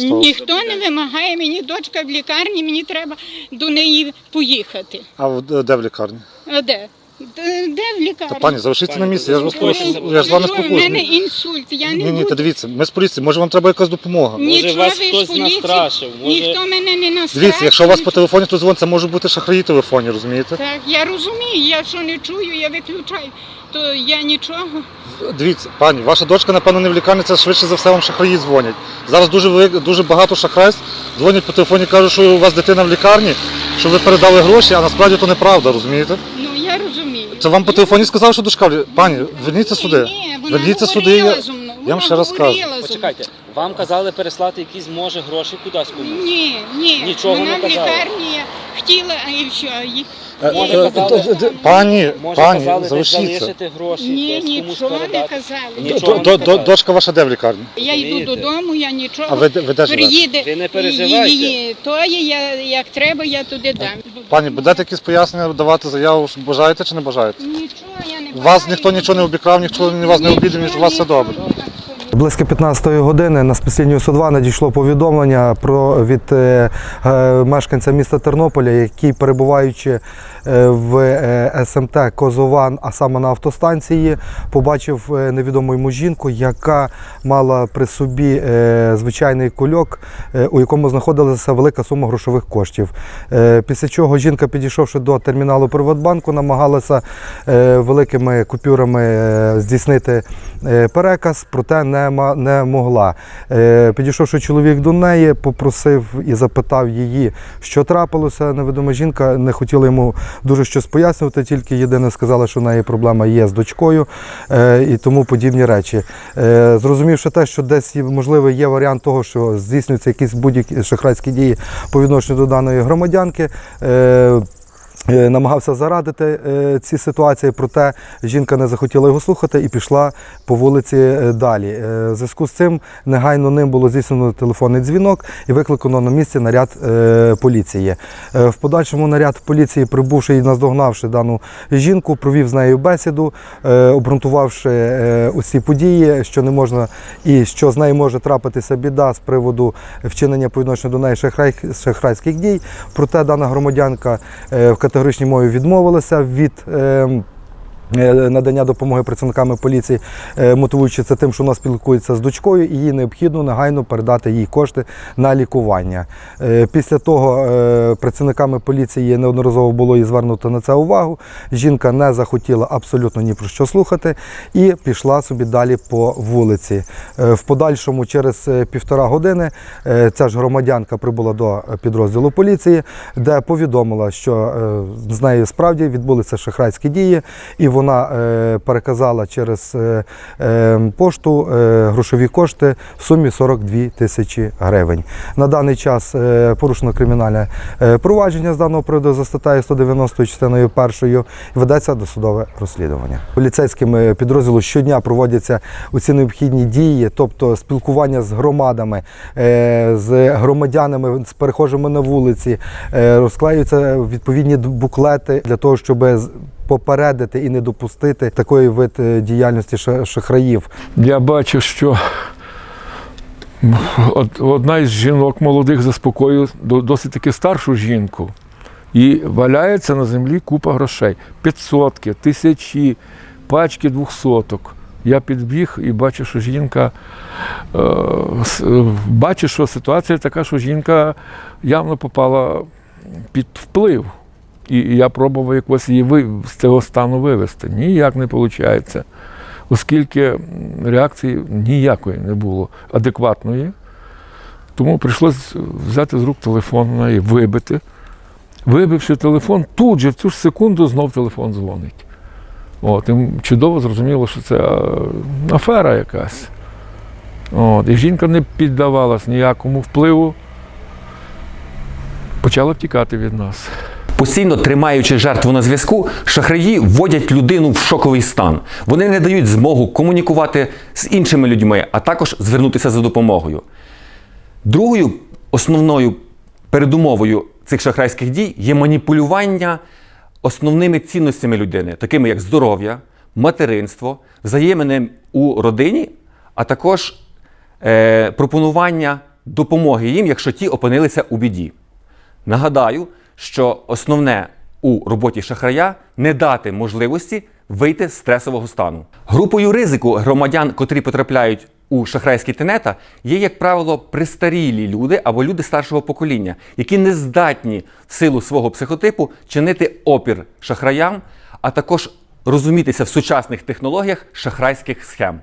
Ніхто не вимагає, мені дочка в лікарні, мені треба до неї поїхати. А де в лікарні? А де? Де, в лікарні? Та пані, залишіться на місці, я ж вас прошу, я ж з вами У мене спокійний. інсульт, я не Ні, ні, буду. та дивіться, ми з поліції, може вам треба якась допомога. Нічого вас ви з хтось поліції- настрашив, може- Ніхто мене не настрашив. Дивіться, якщо у вас по телефоні хтось дзвонить, це може бути шахраї телефоні, розумієте? Так, я розумію, я що не чую, я виключаю, то я нічого. Дивіться, пані, ваша дочка, напевно, не в лікарні, це швидше за все вам шахраї дзвонять. Зараз дуже велик- дуже багато шахрайств дзвонять по телефоні, кажуть, що у вас дитина в лікарні, що ви передали гроші, а насправді то неправда, розумієте? Ну я розумію. Це вам по телефоні сказали, що до в Пані, верніться сюди. Ні, вона Верніться сюди. говорила Я, зо мною, я вам вона ще раз кажу. говорила зо мною. Почекайте, вам казали переслати якісь може гроші кудись комусь. Ні, ні, Нічого вона не в казала? лікарні я хотіла, а і Може, е, казали- д- д- Пані, Може пані, казали десь залишіться. залишити гроші, Ні, десь комусь нічого не передати. казали. Дочка ваша де в лікарні? Я йду Розумієте? додому, я нічого. А ви де- ви де живете? Приїде Ви не переживайте. її, то є, я, як треба, я туди дам. Пані, будете якісь пояснення давати заяву, що бажаєте чи не бажаєте? Нічого я не Вас бажаю. ніхто нічого не обікрав, ніхто вас не обідав, ніж у вас все добре. Близько 15-ї години на спецлінію 102 надійшло повідомлення про від е, е, мешканця міста Тернополя, який перебуваючи е, в СМТ Козован, а саме на автостанції, побачив невідому йому жінку, яка мала при собі звичайний кульок, у якому знаходилася велика сума грошових коштів. Після чого жінка, підійшовши до терміналу Приватбанку, намагалася великими купюрами здійснити переказ, проте не, не могла. Е, Підійшовши чоловік до неї, попросив і запитав її, що трапилося. Невідома жінка не хотіла йому дуже щось пояснювати, тільки єдине сказала, що в неї проблема є з дочкою е, і тому подібні речі. Е, Зрозумівши те, що десь можливо є варіант того, що здійснюються якісь будь-які шахрайські дії по відношенню до даної громадянки. Е, Намагався зарадити е, ці ситуації, проте жінка не захотіла його слухати і пішла по вулиці е, далі. В зв'язку з цим негайно ним було здійснено телефонний дзвінок і викликано на місці наряд поліції. В подальшому наряд поліції, прибувши і наздогнавши дану жінку, провів з нею бесіду, обґрунтувавши усі події, що не можна і що з нею може трапитися біда з приводу вчинення по відношенню до неї шахрайських дій. Проте дана громадянка в категоричній мові відмовилася від. е, Надання допомоги працівниками поліції, е, мотивуючи це тим, що вона спілкується з дочкою, і їй необхідно негайно передати їй кошти на лікування. Е, Після того е, працівниками поліції неодноразово було і звернуто на це увагу. Жінка не захотіла абсолютно ні про що слухати і пішла собі далі по вулиці. Е, В подальшому, через е, півтора години, е, ця ж громадянка прибула до підрозділу поліції, де повідомила, що е, з нею справді відбулися шахрайські дії, і вона е, переказала через е, е, пошту грошові кошти в сумі 42 тисячі гривень. На даний час порушено кримінальне провадження з даного приводу за статтею 190 частиною першою ведеться досудове розслідування. Поліцейськими підрозділу щодня проводяться усі необхідні дії, тобто спілкування з громадами, з громадянами, з перехожими на вулиці, розклеюються відповідні буклети для того, щоб попередити і не допустити такої вид е, діяльності шахраїв. Я бачу, що одна із жінок молодих заспокоює досить таки старшу жінку. І валяється на землі купа грошей. П'ятсотки, тисячі, пачки двохсоток. Я підбіг і бачу, що жінка е, е, бачу, що ситуація така, що жінка явно попала під вплив. І і я пробував якось її з цього стану вивести. Ніяк не виходить оскільки реакції ніякої не було адекватної. Тому прийшлося взяти з рук телефон неї, вибити. Вибивши телефон, тут же в цю ж секунду знов телефон дзвонить. От, і чудово зрозуміло, що це афера якась. От, і жінка не піддавалась ніякому впливу, почала втікати від нас. Постійно тримаючи жертву на зв'язку, шахраї вводять людину в шоковий стан. Вони не дають змогу комунікувати з іншими людьми, а також звернутися за допомогою. Другою основною передумовою цих шахрайських дій є маніпулювання основними цінностями людини, такими як здоров'я, материнство, взаємини у родині, а також е, пропонування допомоги їм, якщо ті опинилися у біді. Нагадаю, що основне у роботі шахрая не дати можливості вийти з стресового стану. Групою ризику громадян, котрі потрапляють у шахрайські тенета, є, як правило, пристарілі люди або люди старшого покоління, які не здатні в силу свого психотипу чинити опір шахраям, а також розумітися в сучасних технологіях шахрайських схем.